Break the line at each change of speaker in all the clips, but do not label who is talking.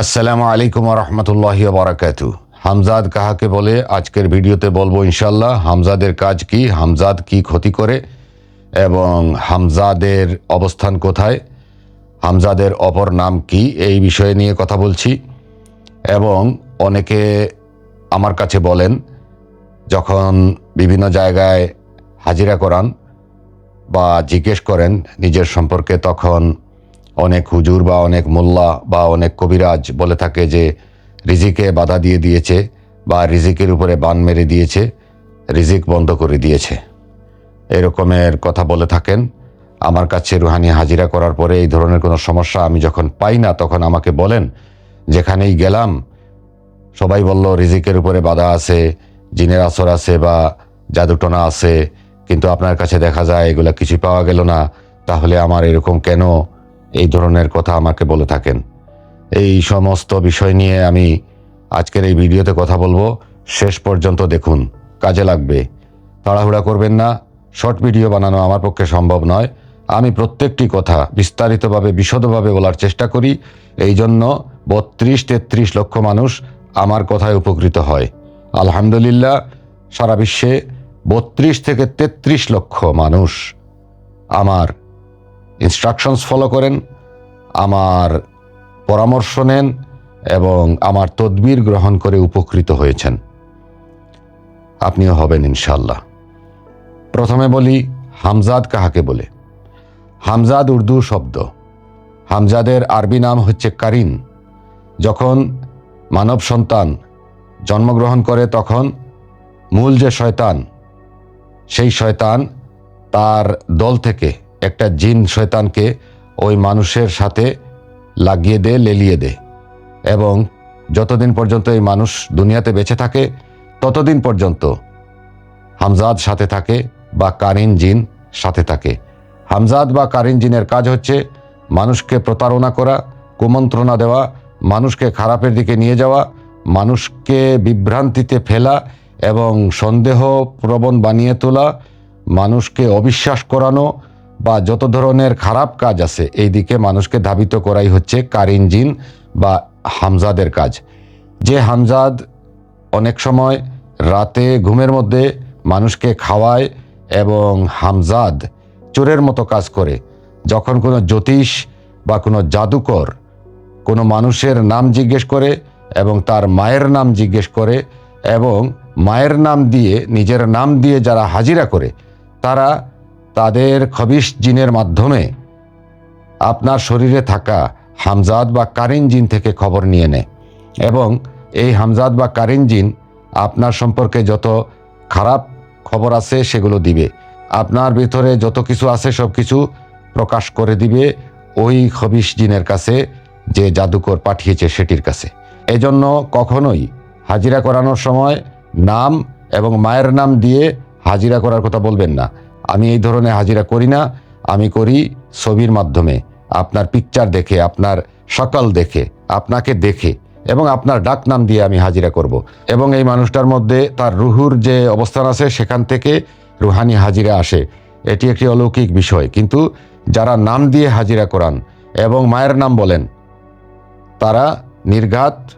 আসসালামু আলাইকুম রহমতুল্লাহ বারাকাতু। হামজাদ কাহাকে বলে, আজকের ভিডিওতে বলব ইনশাল্লাহ হামজাদের কাজ কি, হামজাদ কি ক্ষতি করে এবং হামজাদের অবস্থান কোথায়, হামজাদের অপর নাম কি, এই বিষয়ে নিয়ে কথা বলছি। এবং অনেকে আমার কাছে বলেন, যখন বিভিন্ন জায়গায় হাজিরা করান বা জিজ্ঞেস করেন নিজের সম্পর্কে, তখন অনেক হুজুর বা অনেক মোল্লা বা অনেক কবিরাজ বলে থাকে যে রিজিকে বাধা দিয়ে দিয়েছে বা রিজিকের উপরে বান মেরে দিয়েছে, রিজিক বন্ধ করে দিয়েছে। এরকমের কথা বলে থাকেন। আমার কাছে রুহানি হাজিরা করার পরে এই ধরনের কোনো সমস্যা আমি যখন পাই না, তখন আমাকে বলেন, যেখানেই গেলাম, সবাই বলল রিজিকের উপরে বাধা আছে, জিনের আসর আছে বা জাদুটনা আছে, কিন্তু আপনার কাছে দেখা যায় এগুলা কিছু পাওয়া গেল না, তাহলে আমার এরকম কেন এই ধরনের কথা আমাকে বলে থাকেন। এই সমস্ত বিষয় নিয়ে আমি আজকের এই ভিডিওতে কথা বলব। শেষ পর্যন্ত দেখুন, কাজে লাগবে। তাড়াহুড়া করবেন না, শর্ট ভিডিও বানানো আমার পক্ষে সম্ভব নয়। আমি প্রত্যেকটি কথা বিস্তারিতভাবে, বিশদভাবে বলার চেষ্টা করি। এই জন্য বত্রিশ তেত্রিশ লক্ষ মানুষ আমার কথায় উপকৃত হয়। আলহামদুলিল্লাহ, সারা বিশ্বে বত্রিশ থেকে তেত্রিশ লক্ষ মানুষ আমার ইনস্ট্রাকশনস ফলো করেন, আমার পরামর্শ নেন এবং আমার তদবির গ্রহণ করে উপকৃত হয়েছেন। আপনিও হবেন ইনশাল্লাহ প্রথমে বলি, হামজাদ কাহাকে বলে? হামজাদ উর্দু শব্দ। হামজাদের আরবি নাম হচ্ছে কারিন। যখন মানব সন্তান জন্মগ্রহণ করে, তখন মূল যে শয়তান, সেই শয়তান তার দল থেকে একটা জিন শয়তানকে ওই মানুষের সাথে লাগিয়ে দে, লেলিয়ে দে। এবং যতদিন পর্যন্ত এই মানুষ দুনিয়াতে বেঁচে থাকে, ততদিন পর্যন্ত হামজাদ সাথে থাকে বা কারিন জিন সাথে থাকে। হামজাদ বা কারিন জিনের কাজ হচ্ছে মানুষকে প্রতারণা করা, কুমন্ত্রণা দেওয়া, মানুষকে খারাপের দিকে নিয়ে যাওয়া, মানুষকে বিভ্রান্তিতে ফেলা এবং সন্দেহ প্রবণ বানিয়ে তোলা, মানুষকে অবিশ্বাস করানো বা যত ধরনের খারাপ কাজ আছে এই দিকে মানুষকে ধাবিত করাই হচ্ছে কারিন জিন বা হামজাদের কাজ। যে হামজাদ অনেক সময় রাতে ঘুমের মধ্যে মানুষকে খাওয়ায় এবং হামজাদ চোরের মতো কাজ করে। যখন কোনো জ্যোতিষ বা কোনো জাদুকর কোনো মানুষের নাম জিজ্ঞেস করে এবং তার মায়ের নাম জিজ্ঞেস করে এবং মায়ের নাম দিয়ে, নিজের নাম দিয়ে যারা হাজিরা করে, তারা তাদের খবিশ জিনের মাধ্যমে আপনার শরীরে থাকা হামজাদ বা কারিন জিন থেকে খবর নিয়ে নেয় এবং এই হামজাদ বা কারিন জিন আপনার সম্পর্কে যত খারাপ খবর আছে সেগুলো দিবে। আপনার ভিতরে যত কিছু আছে সব কিছু প্রকাশ করে দিবে ওই খবিশ জিনের কাছে যে জাদুকর পাঠিয়েছে সেটির কাছে। এজন্য কখনোই হাজিরা করানোর সময় নাম এবং মায়ের নাম দিয়ে হাজিরা করার কথা বলবেন না। আমি এই ধরনের হাজিরা করি না, আমি করি ছবির মাধ্যমে। আপনার পিকচার দেখে, আপনার সকাল দেখে, আপনাকে দেখে এবং আপনার ডাক নাম দিয়ে আমি হাজিরা করব। এবং এই মানুষটার মধ্যে তার রুহুর যে অবস্থান আছে সেখান থেকে রুহানি হাজিরা আসে। এটি একটি অলৌকিক বিষয়। কিন্তু যারা নাম দিয়ে হাজিরা করান এবং মায়ের নাম বলেন, তারা নির্ঘাত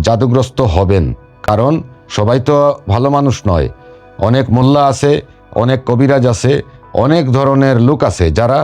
জাদুগ্রস্ত হবেন। কারণ সবাই তো ভালো মানুষ নয়। অনেক মোল্লা আছে অনেক কবিরাজ আছে, অনেক ধরনের লোক আছে যারা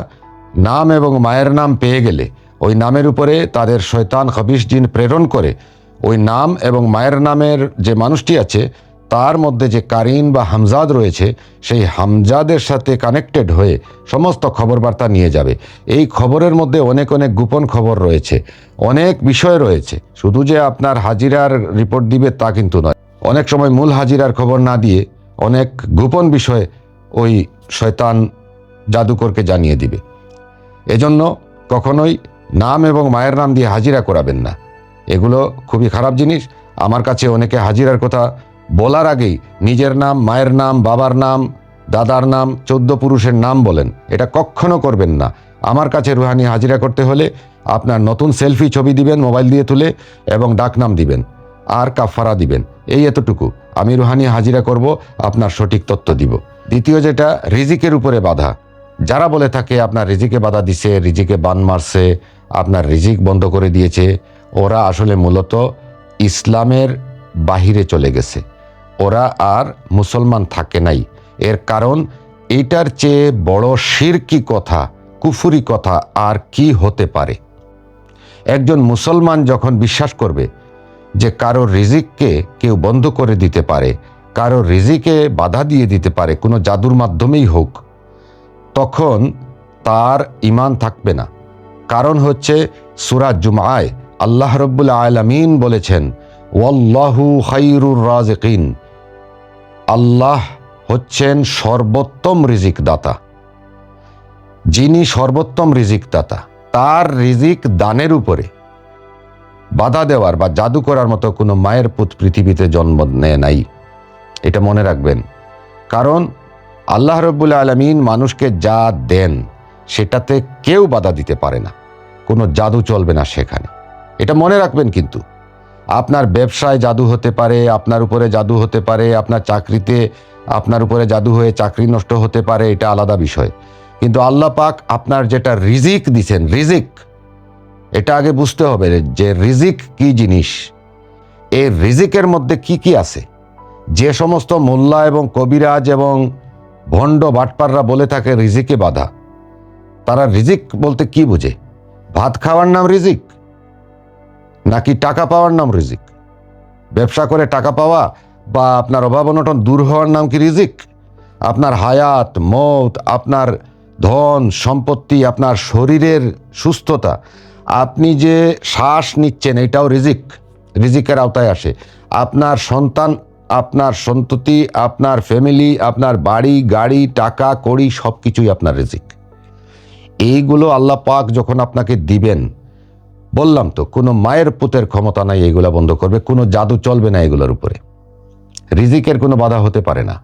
নাম এবং মায়ের নাম পেয়ে গেলে ওই নামের উপরে তাদের শয়তান খবিশ জিন প্রেরণ করে। ওই নাম এবং মায়ের নামের যে মানুষটি আছে, তার মধ্যে যে কারিন বা হামজাদ রয়েছে, সেই হামজাদের সাথে কানেক্টেড হয়ে সমস্ত খবর বার্তা নিয়ে যাবে। এই খবরের মধ্যে অনেক অনেক গোপন খবর রয়েছে, অনেক বিষয় রয়েছে। শুধু যে আপনার হাজিরার রিপোর্ট দিবে তা কিন্তু নয়। অনেক সময় মূল হাজিরার খবর না দিয়ে অনেক গোপন বিষয় ওই শয়তান জাদুকরকে জানিয়ে দিবে। এজন্য কখনোই নাম এবং মায়ের নাম দিয়ে হাজিরা করাবেন না। এগুলো খুবই খারাপ জিনিস। আমার কাছে অনেকে হাজিরার কথা বলার আগেই নিজের নাম, মায়ের নাম, বাবার নাম, দাদার নাম, চোদ্দ পুরুষের নাম বলেন। এটা কখনো করবেন না। আমার কাছে রুহানি হাজিরা করতে হলে আপনার নতুন সেলফি ছবি দিবেন, মোবাইল দিয়ে তুলে, এবং ডাক নাম দিবেন, আর কাফারা দিবেন। এই এতটুকু। আমি রুহানি হাজিরা করব, আপনার সঠিক তথ্য দিব। দ্বিতীয় যেটা, রিজিকের উপরে বাধা। যারা বলে থাকে, আপনার রিজিকে বাধা দিছে, রিজিকে বান মারছে, আপনার রিজিক বন্ধ করে দিয়েছে, ওরা আসলে মূলত ইসলামের বাহিরে চলে গেছে। ওরা আর মুসলমান থাকে নাই। এর কারণ, এটার চেয়ে বড় শিরকি কথা, কুফুরি কথা আর কি হতে পারে? একজন মুসলমান যখন বিশ্বাস করবে যে কারও রিজিককে কেউ বন্ধ করে দিতে পারে, কারও রিজিকে বাধা দিয়ে দিতে পারে, কোনো জাদুর মাধ্যমেই হোক, তখন তার ইমান থাকবে না। কারণ হচ্ছে সুরাজ জুমায় আল্লাহ রব্বুল আলমিন বলেছেন, ওয়াল্লাহু খাইরুর রাজকিন আল্লাহ হচ্ছেন সর্বোত্তম রিজিক দাতা যিনি সর্বোত্তম রিজিক দাতা তার রিজিক দানের উপরে। বাধা দেওয়ার বা জাদু করার মতো কোনো মায়ের পুত পৃথিবীতে জন্ম নেয় নাই। এটা মনে রাখবেন। কারণ আল্লাহ রব্বুল আলমিন মানুষকে যা দেন, সেটাতে কেউ বাধা দিতে পারে না। কোনো জাদু চলবে না সেখানে। এটা মনে রাখবেন কিন্তু। আপনার ব্যবসায় জাদু হতে পারে, আপনার উপরে জাদু হতে পারে, আপনার চাকরিতে আপনার উপরে জাদু হয়ে চাকরি নষ্ট হতে পারে, এটা আলাদা বিষয়। কিন্তু আল্লাহ পাক আপনার যেটা রিজিক দিছেন, রিজিক এটা আগে বুঝতে হবে যে রিজিক কি জিনিস? এই রিজিকের মধ্যে কি কি আছে? যে সমস্ত মোল্লা এবং কবিরাজ এবং ভণ্ড বাটপাররা বলে থাকে রিজিকে বাধা। তারা রিজিক বলতে কি বুঝে? ভাত খাওয়ার নাম রিজিক? নাকি টাকা পাওয়ার নাম রিজিক? ব্যবসা করে টাকা পাওয়া বা আপনার অভাব অনটন দূর হওয়ার নাম কি রিজিক? আপনার হায়াত, মত, আপনার ধন, সম্পত্তি, আপনার শরীরের সুস্থতা আপনি যে শ্বাস নিচ্ছেন, এটাও রিজিক, রিজিকের আওতায় আসে। আপনার সন্তান, আপনার সন্ততি, আপনার ফ্যামিলি, আপনার বাড়ি, গাড়ি, টাকা, কড়ি সব কিছুই আপনার রিজিক। এইগুলো আল্লাহ পাক যখন আপনাকে দিবেন, বললাম তো, কোনো মায়ের পুতের ক্ষমতা নাই এগুলা বন্ধ করবে, কোনো জাদু চলবে না এগুলোর উপরে। রিজিকের কোনো বাধা হতে পারে না।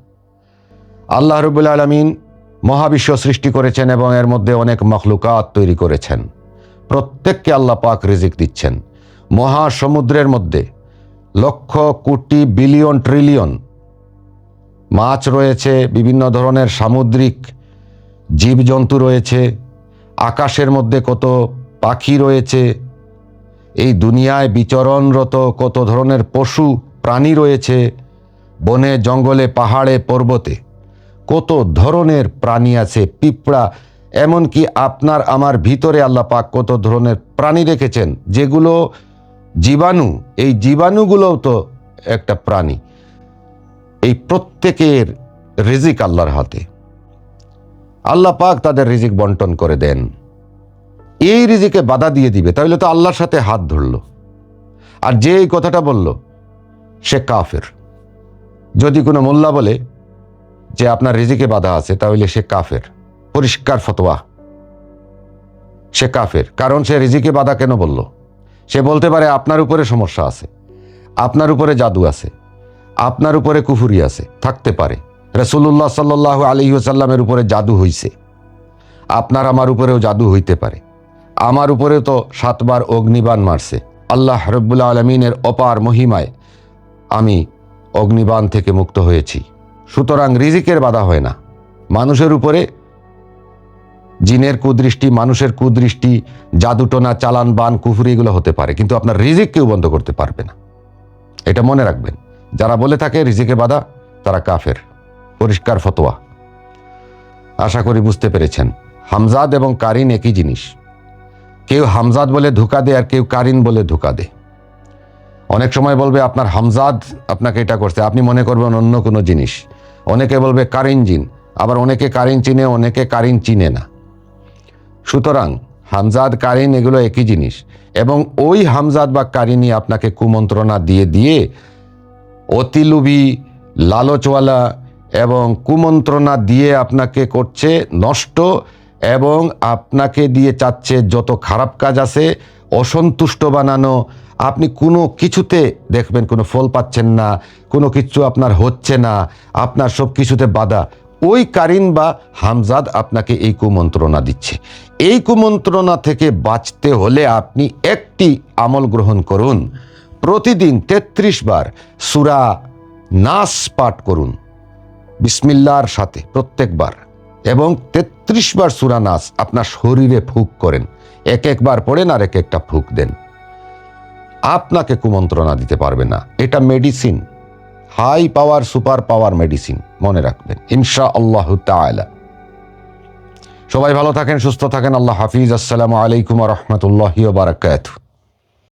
আল্লাহ রবুল আলমিন মহাবিশ্ব সৃষ্টি করেছেন এবং এর মধ্যে অনেক মখলুকাত তৈরি করেছেন। প্রত্যেককে আল্লাহ পাক রিজিক দিচ্ছেন। মহাসমুদ্রের মধ্যে লক্ষ কোটি বিলিয়ন ট্রিলিয়ন মাছ রয়েছে, বিভিন্ন ধরনের সামুদ্রিক জীবজন্তু রয়েছে, আকাশের মধ্যে কত পাখি রয়েছে, এই দুনিয়ায় বিচরণরত কত ধরনের পশু, প্রাণী রয়েছে, বনে, জঙ্গলে, পাহাড়ে, পর্বতে কত ধরনের প্রাণী আছে, পিঁপড়া এমনকি আপনার আমার ভিতরে আল্লাহ পাক কত ধরনের প্রাণী রেখেছেন, যেগুলো জীবাণু, এই জীবাণুগুলোও তো একটা প্রাণী। এই প্রত্যেকের রিজিক আল্লাহর হাতে। আল্লাহ পাক তাদের রিজিক বন্টন করে দেন। এই রিজিকে বাধা দিয়ে দিবে, তাহলে তো আল্লাহর সাথে হাত ধরল। আর যে এই কথাটা বলল, সে কাফের। যদি কোনো মোল্লা বলে যে আপনার রিজিকে বাধা আছে, তাহলে সে কাফের। পরিষ্কার ফতোয়া। সে কাফের, কারণ সে রিজিকে বাধা কেন বলল? সে বলতে পারে, আপনার উপরে সমস্যা আছে, আপনার উপরে জাদু আছে, আপনার উপরে কুফুরি আছে, থাকতে পারে। রসুল্লাহ সাল্লাহ আলহিউসাল্লামের উপরে জাদু হইছে। আপনার আমার উপরেও জাদু হইতে পারে। আমার উপরে তো সাতবার অগ্নিবাণ মারছে। আল্লাহ রব্বুল্লা আলমিনের অপার মহিমায় আমি অগ্নিবাণ থেকে মুক্ত হয়েছি। সুতরাং রিজিকের বাধা হয় না। মানুষের উপরে জিনের কুদৃষ্টি, মানুষের কুদৃষ্টি জাদুটোনা চালান বান, কুফুরি এগুলো হতে পারে, কিন্তু আপনার রিজিক কেউ বন্ধ করতে পারবে না। এটা মনে রাখবেন। যারা বলে থাকে রিজিকে বাধা, তারা কাফের। পরিষ্কার ফতোয়া। আশা করি বুঝতে পেরেছেন। হামজাদ এবং কারিন একই জিনিস। কেউ হামজাদ বলে ধোকা দেয় আর কেউ কারিন বলে ধোকা দেয়। অনেক সময় বলবে, আপনার হামজাদ আপনাকে এটা করছে। আপনি মনে করবেন অন্য কোনো জিনিস। অনেকে বলবে, কারিন জিন। আবার অনেকে কারিন চিনে, অনেকে কারিন চিনে না। সুতরাং হামজাদ কারিন এগুলো একই জিনিস এবং ওই হামজাদ বা কারিনী আপনাকে কুমন্ত্রণা দিয়ে দিয়ে অতিলুভী লালচওয়ালা এবং কুমন্ত্রণা দিয়ে আপনাকে করছে নষ্ট এবং আপনাকে দিয়ে চাচ্ছে যত খারাপ কাজ আছে, অসন্তুষ্ট বানানো। আপনি কোনো কিছুতে দেখবেন কোনো ফল পাচ্ছেন না, কোনো কিছু আপনার হচ্ছে না, আপনার সব কিছুতে বাধা। ওই কারিন বা হামজাদ আপনাকে এই কুমন্ত্রণা দিচ্ছে। এই কুমন্ত্রণা থেকে বাঁচতে হলে আপনি একটি আমল গ্রহণ করুন। প্রতিদিন ৩৩ বার সুরা নাস পাঠ করুন। বিসমিল্লার সাথে প্রত্যেকবার। এবং ৩৩ বার সুরা নাস আপনার শরীরে ফুক করেন। এক একবার পড়েন আর এক একটা ফুক দেন। আপনাকে কুমন্ত্রণা দিতে পারবে না। এটা medicine. High power, super power medicine. মনে রাখবেন। ইনশা আল্লাহ তালা সবাই ভালো থাকেন, সুস্থ থাকেন। আল্লাহ হাফিজ। আসসালামু আলাইকুম রহমতুল্লাহ বারাকাতু